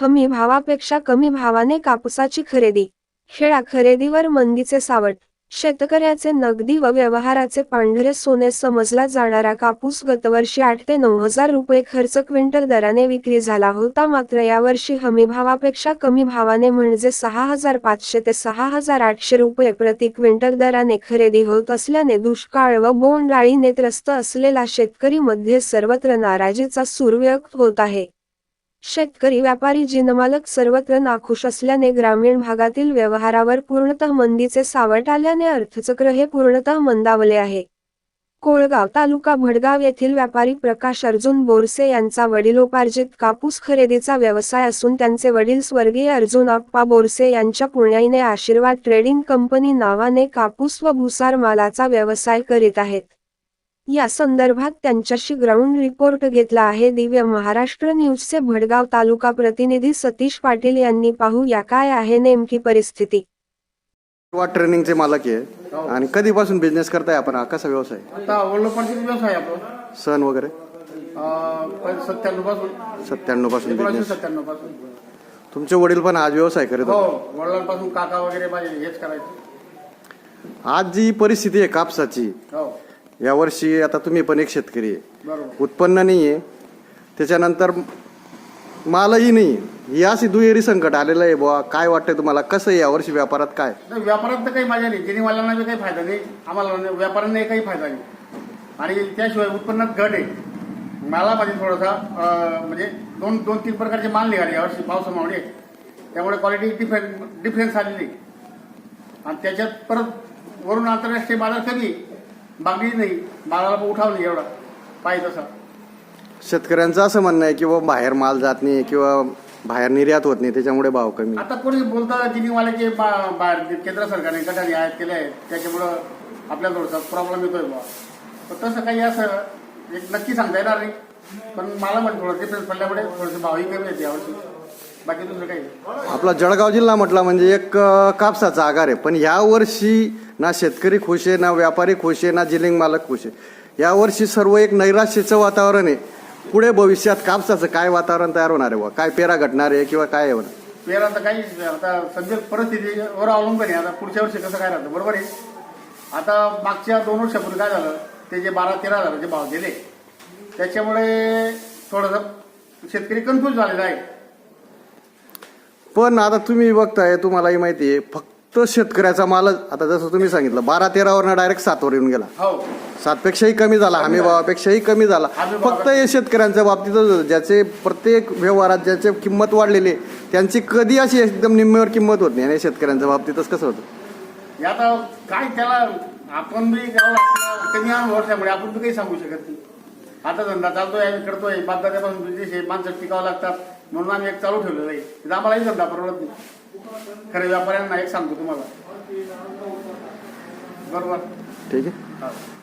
हमी भावापेक्षा कमी भावाने कापसाची खरेदी. खेळा खरेदीवर मंदीचे सावट. शेतकऱ्याचे नगदी व व्यवहाराचे पांढरे सोने समजला जाणारा कापूस गतवर्षी आठ ते नऊ हजार रुपये खर्च क्विंटल दराने विक्री झाला होता. मात्र यावर्षी हमी भावापेक्षा कमी भावाने म्हणजे सहा हजार पाचशे ते सहा हजार आठशे रुपये प्रति क्विंटल दराने खरेदी होत असल्याने दुष्काळ व बोंडाळीने त्रस्त असलेला शेतकरी मध्ये सर्वत्र नाराजीचा सूर व्यक्त होत आहे. शेतकरी व्यापारी जिनमालक सर्वत्र नाखुश असल्याने ग्रामीण भागातील व्यवहारावर पूर्णतः मंदीचे सावट आल्याने अर्थचक्र हे पूर्णतः मंदावले आहे. कोळगाव तालुका भडगाव येथील व्यापारी प्रकाश अर्जुन बोरसे यांचा वडिलोपार्जित कापूस खरेदीचा व्यवसाय असून त्यांचे वडील स्वर्गीय अर्जुन आप्पा बोरसे यांच्या पुण्याईने आशीर्वाद ट्रेडिंग कंपनी नावाने कापूस व भुसार मालाचा व्यवसाय करीत आहेत. या संदर्भात त्यांच्याशी ग्राउंड रिपोर्ट घेतला आहे. दिव्य महाराष्ट्र न्यूजचे भडगाव तालुका प्रतिनिधी सतीश पाटील यांनी पाहू या काय आहे नेमकी परिस्थिती. ट्रेनिंगचे मालक आहे आणि कधीपासून बिझनेस करताय आपण? हा कसा व्यवसाय? आता वडिलोपार्जित व्यवसाय आहे आपला. सण वगैरे? सत्त्याण्णवपासून. सत्त्याण्णवपासून बिझनेस सत्त्याण्णवपासून. तुमचे वडील पण आज व्यवसाय करत हो वडिलांपासून काका वगैरे माझे हेच करायचे. आज जी परिस्थिती आहे कापसाची हो. यावर्षी आता तुम्ही पण एक शेतकरी आहे. उत्पन्न नाही आहे. त्याच्यानंतर मालही नाही ही अशी दुहेरी संकट आलेलं आहे बुवा. काय वाटतंय तुम्हाला? कसं आहे यावर्षी व्यापारात काय? नाही, व्यापारात तर काही मजा नाही. जिनीवाल्यांना बी काही फायदा नाही आम्हाला नाही, व्यापाऱ्यांनाही काही फायदा नाही. आणि त्याशिवाय उत्पन्नात घट आहे. मालामध्ये थोडासा अं, म्हणजे दोन दोन तीन प्रकारचे माल निघाले यावर्षी पावसामुळे त्यामुळे क्वालिटी डिफरन्स डिफरन्स आलेली. आणि त्याच्यात परत वरून आंतरराष्ट्रीय बाजार कमी आहे. मागणी नाही मालाला उठाव नाही एवढा. पाहिजे तसा. शेतकऱ्यांचं असं म्हणणं आहे की बुवा बाहेर माल जात नाही किंवा बाहेर निर्यात होत नाही त्याच्यामुळे भाव कमी. आता कोणी बोलतं जिनिंगवाल्याचे बाहेर केंद्र सरकारने गटाने आयात केले आहेत त्याच्यामुळं आपल्याला थोडासा प्रॉब्लेम येतोय बा तर तसं काही असं एक नक्की सांगता येणार नाही. पण मला म्हणजे थोडं डिफरन्स पडल्यामुळे थोडेसे भावही कमी येते यावर्षी. बाकी दुसरं काही नाही. आपला जळगाव जिल्हा म्हटला म्हणजे एक अ, कापसाचा आगार आहे. पण या वर्षी ना शेतकरी खुश आहे ना व्यापारी खुश आहे ना जिलिंग मालक खुश आहे. यावर्षी सर्व एक नैराश्याचं वातावरण आहे. पुढे भविष्यात कापसाचं काय वातावरण तयार होणार आहे? बुवा? काय पेरा घटणार आहे किंवा काय होणार पेरा तर काही आता सध्या परिस्थितीवर अवलंबून आहे. आता पुढच्या वर्षी कसं काय राहतं? बरोबर आहे? आता मागच्या दोन वर्षापूर्वी काय झालं? ते जे बारा तेरा हजाराचे भाव दिले. त्याच्यामुळे थोडंसं शेतकरी कन्फ्यूज झालेला आहे. पण आता तुम्ही बघताय तुम्हालाही माहिती आहे फक्त शेतकऱ्याचा मालच. आता जसं तुम्ही सांगितलं बारा तेरावरनं डायरेक्ट सातवर येऊन गेला. हो. सातपेक्षाही कमी झाला हमी भावापेक्षाही कमी झाला. फक्त हे शेतकऱ्यांच्या बाबतीतच ज्याचे प्रत्येक व्यवहारात ज्याचे किंमत वाढलेली त्यांची कधी अशी एकदम निम्म्यावर किंमत होत नाही. आणि शेतकऱ्यांच्या बाबतीतच कसं होतं? आता काय त्याला आपण बी कमी अनुभव आपण बी काही सांगू शकत नाही. आता धंदा चालतोय करतोय आहे माणसं टिकावं लागतात. म्हणून आम्ही एक चालू ठेवलेलं आहे. तिथं आम्हालाही धंदा परवडत नाही. खरं व्यापाऱ्यांना एक सांगतो तुम्हाला. बरोबर? ठीक आहे.